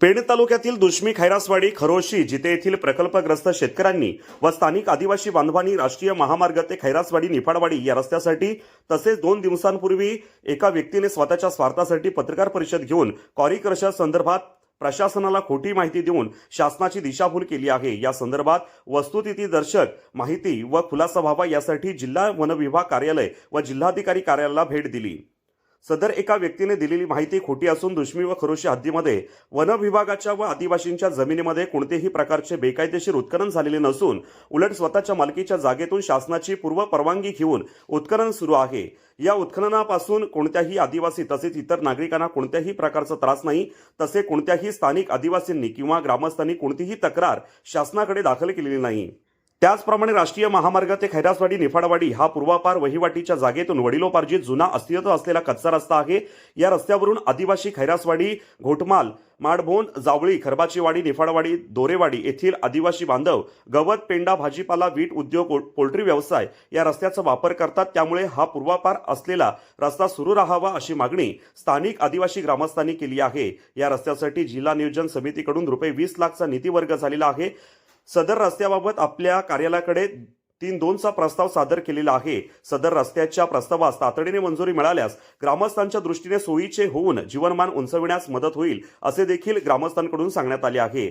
पेण तालुक्यातील दुश्मी खैरासवाडी खरोशी जिथे येथील प्रकल्पग्रस्त शेतकऱ्यांनी व स्थानिक आदिवासी बांधवांनी राष्ट्रीय महामार्ग ते खैरासवाडी निफाडवाडी या रस्त्यासाठी तसेच दोन दिवसांपूर्वी एका व्यक्तीने स्वतःच्या स्वार्थासाठी पत्रकार परिषद घेऊन कॉरीक्रश संदर्भात प्रशासनाला खोटी माहिती देऊन शासनाची दिशाभूल केली आहे. या संदर्भात वस्तुस्थिती दर्शक माहिती व खुलासा व्हावा यासाठी जिल्हा वनविभाग कार्यालय व जिल्हाधिकारी कार्यालयाला भेट दिली. सदर एका व्यक्तीने दिलेली माहिती खोटी असून दुश्मी व खरोशी हद्दीमध्ये वन विभागाच्या व आदिवासींच्या जमिनीमध्ये कोणतेही प्रकारचे बेकायदेशीर उत्खनन झालेले नसून उलट स्वतःच्या मालकीच्या जागेतून शासनाची पूर्व परवानगी घेऊन उत्खनन सुरू आहे. या उत्खननापासून कोणत्याही आदिवासी तसेच इतर नागरिकांना कोणत्याही प्रकारचा त्रास नाही तसे कोणत्याही स्थानिक आदिवासींनी किंवा ग्रामस्थांनी कोणतीही तक्रार शासनाकडे दाखल केलेली नाही. त्याचप्रमाणे राष्ट्रीय महामार्ग ते खैरासवाडी निफाडवाडी हा पूर्वापार वहिवाटीच्या जागेतून वडिलोपार्जित जुना अस्तित्व असलेला कच्चा रस्ता आहे. या रस्त्यावरून आदिवासी खैरासवाडी घोटमाल माडभोन जावळी खरबाचीवाडी निफाडवाडी दोरेवाडी येथील आदिवासी बांधव गवत पेंडा भाजीपाला वीट उद्योग पोल्ट्री व्यवसाय या रस्त्याचा वापर करतात. त्यामुळे हा पूर्वापार असलेला रस्ता सुरू राहावा अशी मागणी स्थानिक आदिवासी ग्रामस्थांनी केली आहे. या रस्त्यासाठी जिल्हा नियोजन समितीकडून रुपये वीस लाखचा निधी वर्ग झालेला आहे. सदर रस्त्याबाबत आपल्या कार्यालयाकडे तीन दोनचा प्रस्ताव सादर केलेला आहे. सदर रस्त्याच्या प्रस्तावास तातडीने मंजुरी मिळाल्यास ग्रामस्थांच्या दृष्टीने सोयीचे होऊन जीवनमान उंचविण्यास मदत होईल असे देखील ग्रामस्थांकडून सांगण्यात आले आहे.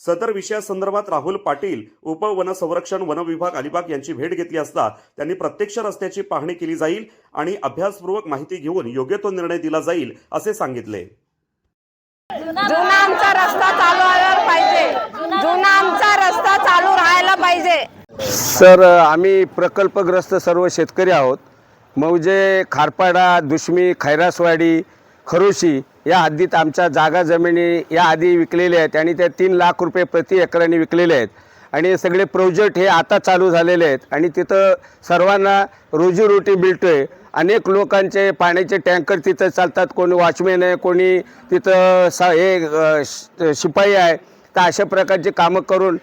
सदर विषयासंदर्भात राहुल पाटील उपवनसंरक्षण वन विभाग अलिबाग यांची भेट घेतली असता त्यांनी प्रत्यक्ष रस्त्याची पाहणी केली जाईल आणि अभ्यासपूर्वक माहिती घेऊन योग्य तो निर्णय दिला जाईल असे सांगितले. जुना आमचा रस्ता चालू पाहिजे. जुना आमचा रस्ता चालू राहायला पाहिजे. सर आम्ही प्रकल्पग्रस्त सर्व शेतकरी आहोत. मौजे खारपाडा दुश्मी खैरासवाडी खरोशी या हद्दीत आमच्या जागा जमिनी या आधी विकलेल्या आहेत आणि त्या तीन लाख रुपये प्रति एकराने विकलेले आहेत. आणि सगळे प्रोजेक्ट हे आता चालू झालेले आहेत आणि तिथं सर्वांना रोजीरोटी मिळतोय. अनेक लोकांचे पाण्याचे टँकर तिथं चालतात कोणी वॉचमॅन आहे कोणी तिथं सा हे शिपाई आहे. तर अशा प्रकारची कामं करून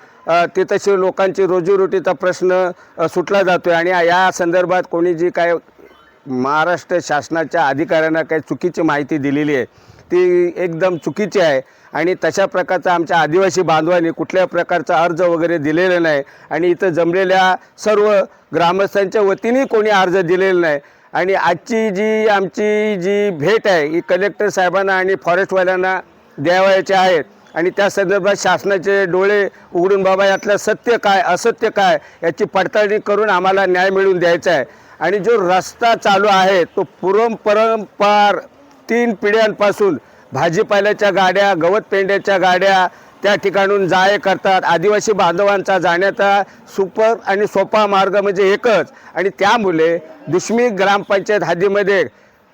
तिथशी लोकांची रोजीरोटीचा प्रश्न सुटला जातो आहे आणि या संदर्भात कोणी जी काय महाराष्ट्र शासनाच्या अधिकाऱ्यांना काही चुकीची माहिती दिलेली आहे ती एकदम चुकीची आहे आणि तशा प्रकारचा आमच्या आदिवासी बांधवांनी कुठल्या प्रकारचा अर्ज वगैरे दिलेला नाही आणि इथं जमलेल्या सर्व ग्रामस्थांच्या वतीने कोणी अर्ज दिलेला नाही. आणि आजची जी आमची जी भेट आहे ही कलेक्टर साहेबांना आणि फॉरेस्टवाल्यांना द्यावयाची आहेत आणि त्या संदर्भात शासनाचे डोळे उघडून बाबा यातलं सत्य काय असत्य काय याची पडताळणी करून आम्हाला न्याय मिळवून द्यायचा आहे. आणि जो रस्ता चालू आहे तो पूर्व परंपार तीन पिढ्यांपासून भाजीपाल्याच्या गाड्या गवत पेंड्याच्या गाड्या त्या ठिकाणून जाय करतात. आदिवासी बांधवांचा जाण्याचा सुपर आणि सोपा मार्ग म्हणजे एकच. आणि त्यामुळे दुश्मी ग्रामपंचायत हद्दीमध्ये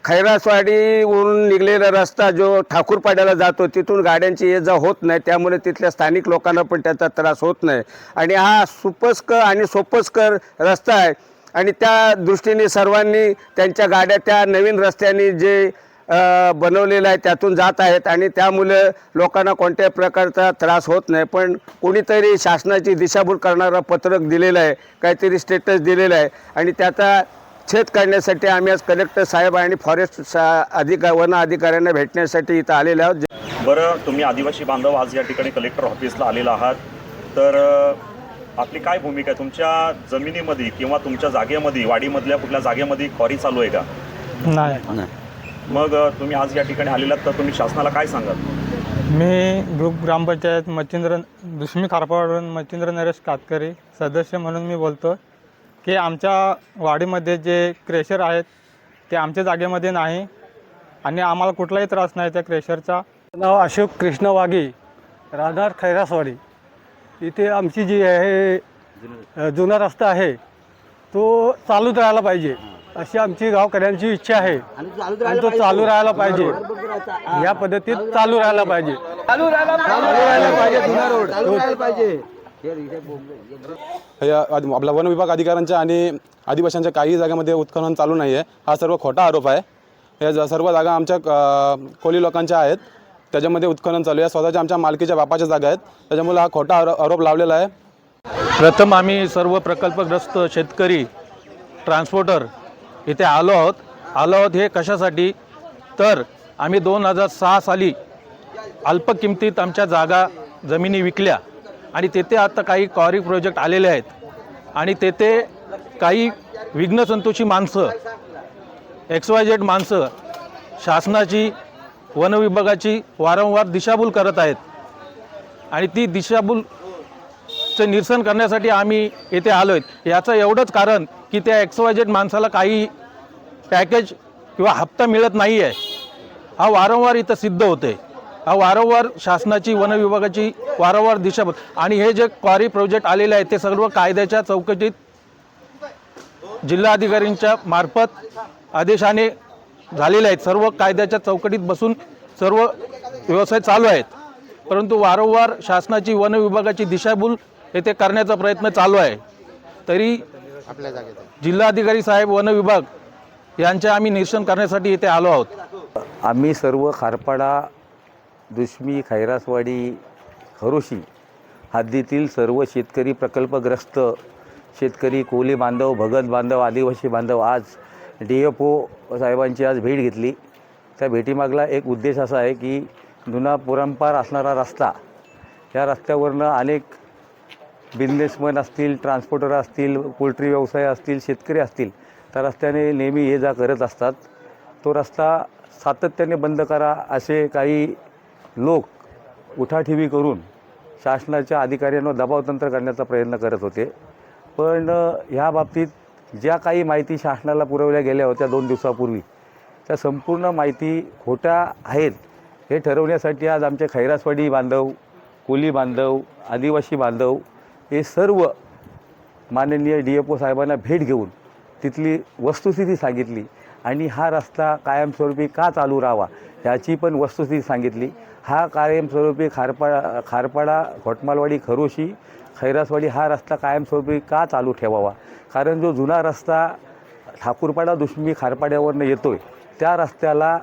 खैरासवाडीवरून निघलेला रस्ता जो ठाकूरपाड्याला जातो तिथून गाड्यांची ये जा होत नाही. त्यामुळे तिथल्या स्थानिक लोकांना पण त्याचा त्रास होत नाही. आणि हा सुपस्कर आणि सोपस्कर रस्ता आहे. आणि त्या दृष्टीने सर्वांनी त्यांच्या गाड्या त्या नवीन रस्त्याने जे बनवलेलं आहे त्यातून जात आहेत. आणि त्यामुळे लोकांना कोणत्याही प्रकारचा त्रास होत नाही. पण कोणीतरी शासनाची दिशाभूल करणारं पत्रक दिलेलं आहे. काहीतरी स्टेटस दिलेलं आहे. आणि त्याचा छेद काढण्यासाठी आम्ही आज कलेक्टर साहेब आणि फॉरेस्ट सा अधिका वन अधिकाऱ्यांना भेटण्यासाठी इथं आलेले आहोत. बरं तुम्ही आदिवासी बांधव आज या ठिकाणी कलेक्टर ऑफिसला आलेला आहात. तर आपली काय भूमिका आहे? तुमच्या जमिनीमध्ये किंवा तुमच्या जागेमध्ये वाडीमधल्या कुठल्या जागेमध्ये क्वारी चालू आहे का? नाही. मग तुम्ही आज या ठिकाणी आलेलात तर तुम्ही शासनाला काय सांगाल? मी ग्रुप ग्रामपंचायत मच्छिंद्र दुश्मी खारपाडून मच्छिंद्र नरेश कातकरी सदस्य म्हणून मी बोलतो. की आमच्या वाडीमध्ये जे क्रेशर आहेत ते आमच्या जागेमध्ये नाही आणि आम्हाला कुठलाही त्रास नाही त्या क्रेशरचा नाव अशोक कृष्ण वाघे राहणार खैरासवाडी. इथे आमची जी आहे जुना रस्ता आहे तो चालूच राहायला पाहिजे. अशी आमची गावकऱ्यांची इच्छा आहे. आणि तो चालू राहायला पाहिजे. या पद्धतीत चालू राहायला पाहिजे. चालू राहायला पाहिजे. जुना रोड. आद- आपला वन विभाग अधिकाऱ्यांच्या आणि आदिवासींच्या काही जागामध्ये उत्खनन चालू नाही आहे हा सर्व खोटा आरोप आहे. या ज- सर्व जागा आमच्या अ, कोळी लोकांच्या आहेत. त्याच्यामध्ये उत्खनन चालू आहे. स्वतःच्या आमच्या मालकीच्या बापाच्या जागा आहेत. त्याच्यामुळे हा खोटा आरो- आरोप लावलेला आहे. प्रथम आम्ही सर्व प्रकल्पग्रस्त शेतकरी ट्रान्सपोर्टर इथे आलो आहोत. आलो आहोत हे कशासाठी? तर आम्ही दोन हजार सहा साली अल्प किमतीत आमच्या जागा जमिनी विकल्या. आणि तेथे आता काही कॉरी प्रोजेक्ट आलेले आहेत. आणि तेथे काही विघ्नसंतोषी माणसं एक्स वाय झेड माणसं शासनाची वन विभागाची वारंवार दिशाभूल करत आहेत. आणि ती दिशाभूलचं निरसन करण्यासाठी आम्ही येथे आलो आहेत याचं एवढंच कारण की त्या एक्स वाय झेड माणसाला काही पॅकेज किंवा हप्ता मिळत नाही आहे हा वारंवार इथं सिद्ध होते वारंवार शासनाची वन विभागाची वारंवार दिशाभूल आणि हे जे क्वारी प्रोजेक्ट आलेले आहेत ते सर्व कायद्याच्या चौकटीत जिल्हाधिकाऱ्यांच्या मार्फत आदेशाने झालेले आहेत. सर्व कायद्याच्या चौकटीत बसून सर्व व्यवसाय चालू आहेत. परंतु वारंवार शासनाची वन विभागाची दिशाभूल येथे करण्याचा प्रयत्न चालू आहे. तरी जिल्हाधिकारी साहेब वन विभाग यांचे आम्ही निरीक्षण करण्यासाठी इथे आलो आहोत. आम्ही सर्व खारपाडा दुश्मी खैरासवाडी खरोशी हद्दीतील सर्व शेतकरी प्रकल्पग्रस्त शेतकरी कोली बांधव भगत बांधव आदिवासी बांधव आज डी एफ ओ साहेबांची आज भेट घेतली. त्या भेटीमागला एक उद्देश असा आहे की जुना पुरंपार असणारा रस्ता या रस्त्यावरनं अनेक बिझनेसमन असतील ट्रान्सपोर्टर असतील पोल्ट्री व्यवसाय असतील शेतकरी असतील त्या रस्त्याने नेहमी ये जा करत असतात. तो रस्ता सातत्याने बंद करा असे काही लोक उठाठेवी करून शासनाच्या अधिकाऱ्यांवर दबावतंत्र करण्याचा प्रयत्न करत होते. पण ह्या बाबतीत ज्या काही माहिती शासनाला पुरवल्या गेल्या होत्या दोन दिवसापूर्वी त्या संपूर्ण माहिती खोट्या आहेत हे ठरवण्यासाठी आज आमचे खैरासवाडी बांधव कोली बांधव आदिवासी बांधव हे सर्व माननीय डी एफ ओ साहेबांना भेट घेऊन तिथली वस्तुस्थिती सांगितली आणि हा रस्ता कायमस्वरूपी का चालू राहावा ह्याची पण वस्तुस्थिती सांगितली. हा कायमस्वरूपी खारपाडा खारपाडा घोटमालवाडी खरोशी खैरासवाडी हा रस्ता कायमस्वरूपी का चालू ठेवावा? कारण जो जुना रस्ता ठाकूरपाडा दुश्मी खारपाड्यावरनं येतो आहे त्या रस्त्याला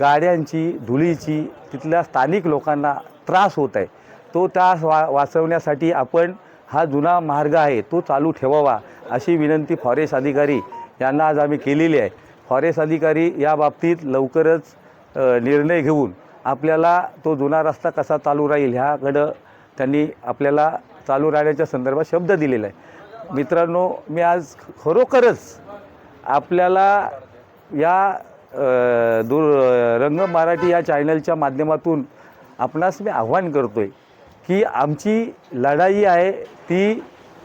गाड्यांची धुळीची तिथल्या स्थानिक लोकांना त्रास होत आहे. तो त्रास वा वाचवण्यासाठी आपण हा जुना मार्ग आहे तो चालू ठेवावा अशी विनंती फॉरेस्ट अधिकारी यांना आज आम्ही केलेली आहे. फॉरेस्ट अधिकारी या बाबतीत लवकरच निर्णय घेऊन आपल्याला तो जुना रस्ता कसा चालू राहील ह्याकडं त्यांनी आपल्याला चालू राहण्याच्या संदर्भात शब्द दिलेला आहे. मित्रांनो मी आज खरोखरच आपल्याला या दूर रंग मराठी या चॅनलच्या माध्यमातून आपणास मी आव्हान करतो आहे की आमची लढाई आहे ती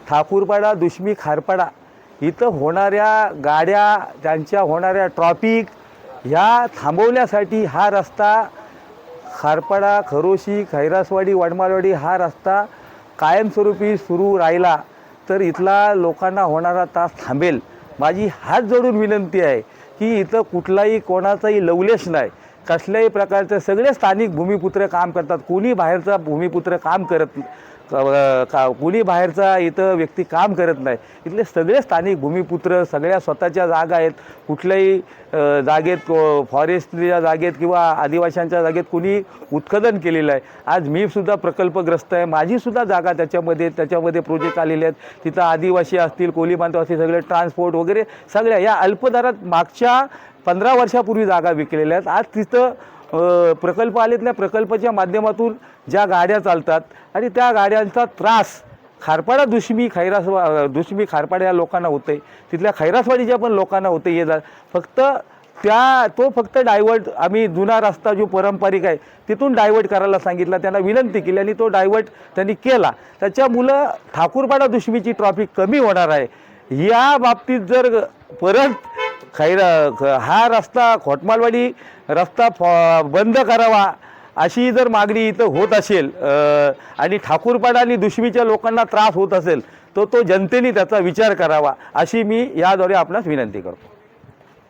ठाकूरपाडा दुश्मी खारपाडा. इथं होणाऱ्या गाड्या त्यांच्या होणाऱ्या ट्रॉफिक ह्या थांबवण्यासाठी हा रस्ता खारपाडा खरोशी खैरासवाडी वडमालवाडी हा रस्ता कायमस्वरूपी सुरू राहिला तर इथला लोकांना होणारा त्रास थांबेल. माझी हात जोडून विनंती आहे की इथं कुठलाही कोणाचाही लवलेश नाही. कसल्याही प्रकारचे सगळे स्थानिक भूमिपुत्र काम करतात. कोणी बाहेरचा भूमिपुत्र काम करत क- का कुणी बाहेरचा इथं व्यक्ती काम करत नाही. इथले सगळे स्थानिक भूमिपुत्र सगळ्या स्वतःच्या जागा आहेत. कुठल्याही जागेत फॉरेस्टच्या जागेत किंवा आदिवाशांच्या जागेत कुणी उत्खनन केलेलं आहे. आज मीसुद्धा प्रकल्पग्रस्त आहे. माझीसुद्धा जागा त्याच्यामध्ये त्याच्यामध्ये प्रोजेक्ट आलेले आहेत. तिथं आदिवासी असतील कोली बांधव असतील सगळे ट्रान्सपोर्ट वगैरे सगळ्या या अल्पदरात मागच्या पंधरा वर्षापूर्वी जागा विकलेल्या आहेत. आज तिथं प्रकल्प आलेत त्या प्रकल्पाच्या माध्यमातून ज्या गाड्या चालतात आणि त्या गाड्यांचा त्रास खारपाडा दुश्मी खैरास दुष्मी खारपाडा या लोकांना होते तिथल्या खैरासवाडीच्या पण लोकांना होते ये जा फक्त त्या तो फक्त डायव्हर्ट आम्ही जुना रस्ता जो पारंपरिक आहे तिथून डायव्हर्ट करायला सांगितला. त्यांना विनंती केली आणि तो डायव्हर्ट त्यांनी केला. त्याच्यामुळं ठाकूरपाडा दुश्मीची ट्रॉफिक कमी होणार आहे. या बाबतीत जर परत खैरा ख- हा रस्ता खोटमालवाडी रस्ता फॉ बंद करावा अशी जर मागणी इथं होत असेल आणि ठाकूरपाडा आणि दुश्मीच्या लोकांना त्रास होत असेल तर तो जनतेने त्याचा विचार करावा अशी मी याद्वारे आपणास विनंती करतो.